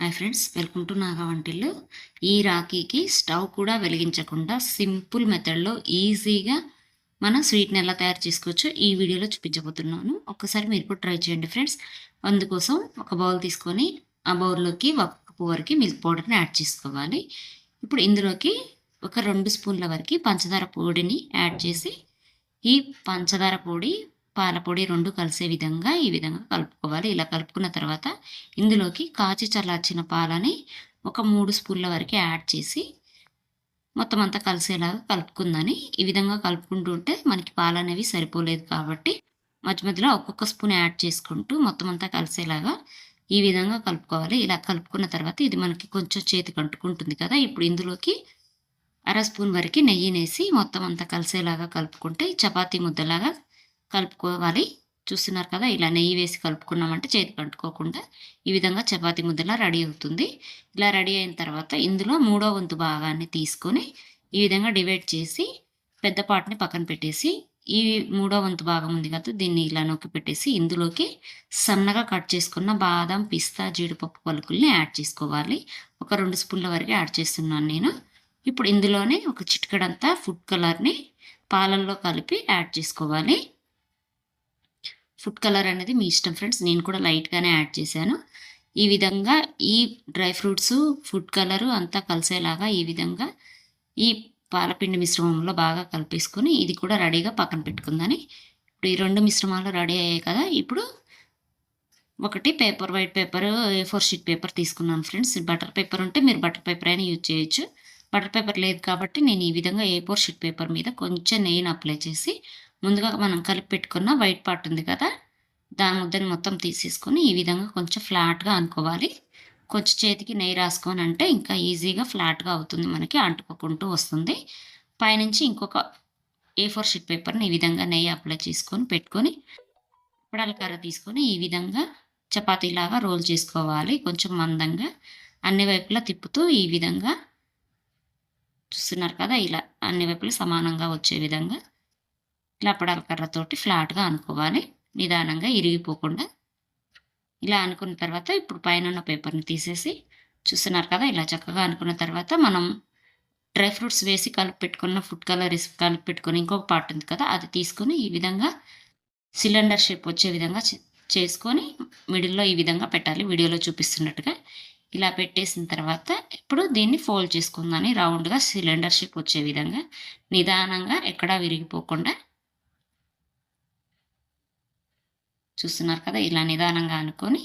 Hi friends welcome to Naga వంటిల్లు. ఈ రాఖీకి stove కూడా వెలిగించకుండా సింపుల్ మెథడ్లో ఈజీగా మనం స్వీట్ని ఎలా తయారు చేసుకోవచ్చో ఈ వీడియోలో చూపించబోతున్నాను. ఒక్కసారి మీరు కూడా ట్రై చేయండి ఫ్రెండ్స్. అందుకోసం ఒక బౌల్ తీసుకొని ఆ బౌల్లోకి ఒక కప్పు వరకు మిల్క్ పౌడర్ని యాడ్ చేసుకోవాలి. ఇప్పుడు ఇందులోకి ఒక రెండు స్పూన్ల వరకు పంచదార పొడిని యాడ్ చేసి ఈ పంచదార పొడి పాల పొడి రెండు కలిసే విధంగా ఈ విధంగా కలుపుకోవాలి. ఇలా కలుపుకున్న తర్వాత ఇందులోకి కాచి చల్లార్చిన పాలని ఒక మూడు స్పూన్ల వరకు యాడ్ చేసి మొత్తం అంతా కలిసేలాగా కలుపుకుందని ఈ విధంగా కలుపుకుంటూ ఉంటే మనకి పాలు అనేవి సరిపోలేదు కాబట్టి మధ్య మధ్యలో ఒక్కొక్క స్పూన్ యాడ్ చేసుకుంటూ మొత్తం అంతా కలిసేలాగా ఈ విధంగా కలుపుకోవాలి. ఇలా కలుపుకున్న తర్వాత ఇది మనకి కొంచెం చేతికి అంటుకుంటుంది కదా ఇప్పుడు ఇందులోకి అర స్పూన్ వరకు నెయ్యినేసి మొత్తం అంతా కలిసేలాగా కలుపుకుంటే చపాతీ ముద్దలాగా కలుపుకోవాలి. చూస్తున్నారు కదా ఇలా నెయ్యి వేసి కలుపుకున్నామంటే చేతికి అంటుకోకుండా ఈ విధంగా చపాతి ముద్దలా రెడీ అవుతుంది. ఇలా రెడీ అయిన తర్వాత ఇందులో మూడో వంతు భాగాన్ని తీసుకొని ఈ విధంగా డివైడ్ చేసి పెద్ద పాటని పక్కన పెట్టేసి ఈ మూడో వంతు భాగం ఉంది కదా దీన్ని ఇలా నొక్కి పెట్టేసి ఇందులోకి సన్నగా కట్ చేసుకున్న బాదం పిస్తా జీడిపప్పు పలుకుల్ని యాడ్ చేసుకోవాలి. ఒక రెండు స్పూన్ల వరకు యాడ్ చేస్తున్నాను నేను. ఇప్పుడు ఇందులోనే ఒక చిటికడంతా ఫుడ్ కలర్ని పాలల్లో కలిపి యాడ్ చేసుకోవాలి. ఫుడ్ కలర్ అనేది మీ ఇష్టం ఫ్రెండ్స్. నేను కూడా లైట్గానే యాడ్ చేశాను. ఈ విధంగా ఈ డ్రై ఫ్రూట్స్ ఫుడ్ కలరు అంతా కలిసేలాగా ఈ విధంగా ఈ పాలపిండి మిశ్రమంలో బాగా కలిపేసుకొని ఇది కూడా రెడీగా పక్కన పెట్టుకుందని. ఇప్పుడు ఈ రెండు మిశ్రమాలు రెడీ అయ్యాయి కదా. ఇప్పుడు ఒకటి paper white paper A four sheet paper తీసుకున్నాను ఫ్రెండ్స్. బటర్ పేపర్ ఉంటే మీరు బటర్ పేపర్ అయినా యూజ్ చేయొచ్చు. బటర్ పేపర్ లేదు కాబట్టి నేను ఈ విధంగా ఏ ఫోర్ షీట్ పేపర్ మీద కొంచెం నెయ్యిని అప్లై చేసి ముందుగా మనం కలిపి పెట్టుకున్న వైట్ పార్ట్ ఉంది కదా దాని ముద్దని మొత్తం తీసేసుకొని ఈ విధంగా కొంచెం ఫ్లాట్గా అనుకోవాలి. కొంచెం చేతికి నెయ్యి రాసుకొని అంటే ఇంకా ఈజీగా ఫ్లాట్గా అవుతుంది మనకి అంటుకోకుంటూ వస్తుంది. పైనుంచి ఇంకొక ఏ ఫోర్ షీట్ పేపర్ని ఈ విధంగా నెయ్యి అప్లై చేసుకొని పెట్టుకొని ఇప్పడాల కర్ర తీసుకొని ఈ విధంగా చపాతీలాగా రోల్ చేసుకోవాలి కొంచెం మందంగా. అన్ని వైపులా తిప్పుతూ ఈ విధంగా చూస్తున్నారు కదా ఇలా అన్ని వైపులా సమానంగా వచ్చే విధంగా. ఇలా పడాల కర్రతోటి ఫ్లాట్గా అనుకోవాలి. నిదానంగా ఇరిగిపోకుండా ఇలా అనుకున్న తర్వాత ఇప్పుడు పైన ఉన్న పేపర్ని తీసేసి చూస్తున్నారు కదా ఇలా చక్కగా అనుకున్న తర్వాత మనం డ్రై ఫ్రూట్స్ వేసి కలిపి పెట్టుకున్న ఫుడ్ కలర్ వేసి కలిపి పెట్టుకుని ఇంకొక పార్ట్ ఉంది కదా అది తీసుకొని ఈ విధంగా సిలిండర్ షేప్ వచ్చే విధంగా చేసుకొని మిడిల్లో ఈ విధంగా పెట్టాలి. వీడియోలో చూపిస్తున్నట్టుగా ఇలా పెట్టేసిన తర్వాత ఇప్పుడు దీన్ని ఫోల్డ్ చేసుకుందని రౌండ్గా సిలిండర్ షేప్ వచ్చే విధంగా నిదానంగా ఎక్కడా విరిగిపోకుండా చూస్తున్నారు కదా ఇలా నిదానంగా అనుకొని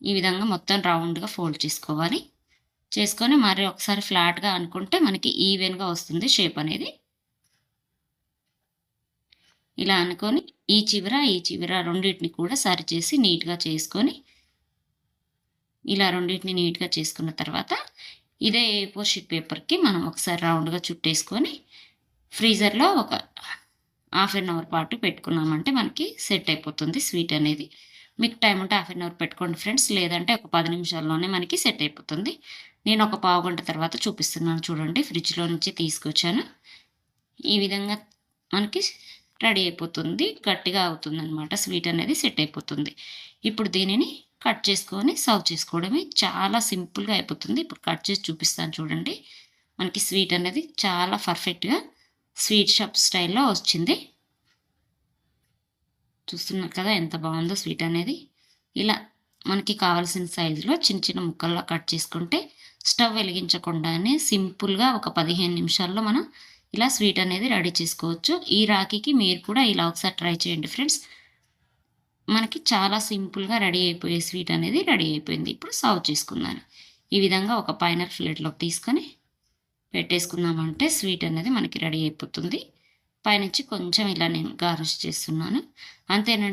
ఈ విధంగా మొత్తం రౌండ్గా ఫోల్డ్ చేసుకోవాలి. చేసుకొని మరి ఒకసారి ఫ్లాట్గా అనుకుంటే మనకి ఈవెన్గా వస్తుంది షేప్ అనేది. ఇలా అనుకొని ఈ చివర ఈ చివర రెండింటిని కూడా సరి చేసి నీట్గా చేసుకొని ఇలా రెండింటిని నీట్గా చేసుకున్న తర్వాత ఇదే ఏ ఫోర్ షీట్ పేపర్కి మనం ఒకసారి రౌండ్గా చుట్టేసుకొని ఫ్రీజర్లో ఒక హాఫ్ అన్ అవర్ పాటు పెట్టుకున్నామంటే మనకి సెట్ అయిపోతుంది స్వీట్ అనేది. మీకు టైం ఉంటే హాఫ్ అన్ అవర్ పెట్టుకోండి ఫ్రెండ్స్ లేదంటే ఒక పది నిమిషాల్లోనే మనకి సెట్ అయిపోతుంది. నేను ఒక పావు గంట తర్వాత చూపిస్తున్నాను చూడండి ఫ్రిడ్జ్లో నుంచి తీసుకొచ్చాను. ఈ విధంగా మనకి రెడీ అయిపోతుంది గట్టిగా అవుతుంది అనమాట స్వీట్ అనేది సెట్ అయిపోతుంది. ఇప్పుడు దీనిని కట్ చేసుకొని సర్వ్ చేసుకోవడమే చాలా సింపుల్గా అయిపోతుంది. ఇప్పుడు కట్ చేసి చూపిస్తాను చూడండి. మనకి స్వీట్ అనేది చాలా పర్ఫెక్ట్గా స్వీట్ షాప్ స్టైల్లో వచ్చింది. చూస్తున్నారు కదా ఎంత బాగుందో స్వీట్ అనేది. ఇలా మనకి కావాల్సిన సైజులో చిన్న చిన్న ముక్కల్లో కట్ చేసుకుంటే స్టవ్ వెలిగించకుండానే సింపుల్గా ఒక పదిహేను నిమిషాల్లో మనం ఇలా స్వీట్ అనేది రెడీ చేసుకోవచ్చు. ఈ రాఖీకి మీరు కూడా ఇలా ఒకసారి ట్రై చేయండి ఫ్రెండ్స్. మనకి చాలా సింపుల్గా రెడీ అయిపోయే స్వీట్ అనేది రెడీ అయిపోయింది. ఇప్పుడు సర్వ్ చేసుకున్నాను ఈ విధంగా ఒక పైనర్ ప్లేట్లోకి తీసుకొని పెట్టేసుకున్నామంటే స్వీట్ అనేది మనకి రెడీ అయిపోతుంది. పైనుంచి కొంచెం ఇలా నేను గార్నిష్ చేస్తున్నాను. అంతేనండి.